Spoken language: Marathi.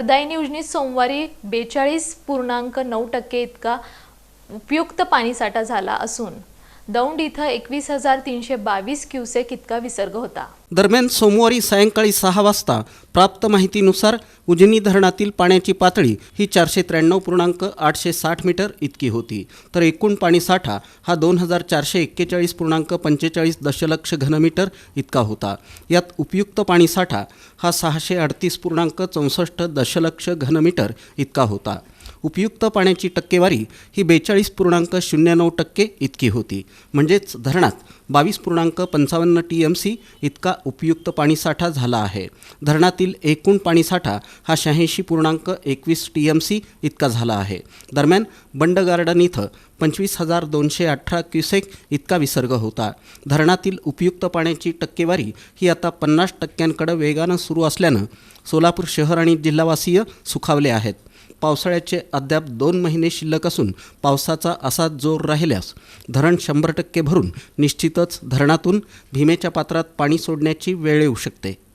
वरदायिनी योजनेत सोमवारी बेचाळीस पूर्णांक नऊ टक्के इतका उपयुक्त पाणीसाठा झाला असून दौंड इथं एकवीस हजार तीनशे बावीस क्युसेक इतका विसर्ग होता. दरम्यान सोमवारी सायंकाळी सहा वाजता प्राप्त माहितीनुसार उजनी धरणातील पाण्याची पातळी ही चारशे त्र्याण्णव पूर्णांक आठशे साठ मीटर इतकी होती. तर एकूण पाणीसाठा हा दोन हजार चारशे एक्केचाळीस पूर्णांक पंचेचाळीस दशलक्ष घनमीटर इतका होता. यात उपयुक्त पाणीसाठा हा सहाशे अडतीस पूर्णांक चौसष्ट दशलक्ष घनमीटर इतका होता. उपयुक्त पाण्याची टक्केवारी ही बेचाळीस पूर्णांक शून्य नऊ टक्के इतकी होती. म्हणजेच धरणात बावीस पूर्णांक पंचावन्न टी एम सी इतका उपयुक्त पाणीसाठा झाला आहे. धरणातील एकूण पाणीसाठा हा शहाऐंशी पूर्णांक एकवीस टी एम सी इतका झाला आहे. दरम्यान बंड गार्डन इथं पंचवीस हजार दोनशे अठरा क्युसेक इतका विसर्ग होता. धरणातील उपयुक्त पाण्याची टक्केवारी ही आता पन्नास टक्क्यांकडे वेगानं सुरू असल्यानं सोलापूर शहर आणि जिल्हावासीय सुखावले आहेत. पावसाळ्याचे अद्याप दोन महिने शिल्लक असून पावसाचा असाच जोर राहिल्यास धरण शंभर टक्के भरून निश्चितच धरणातून भीमेच्या पात्रात पाणी सोडण्याची वेळ येऊ शकते.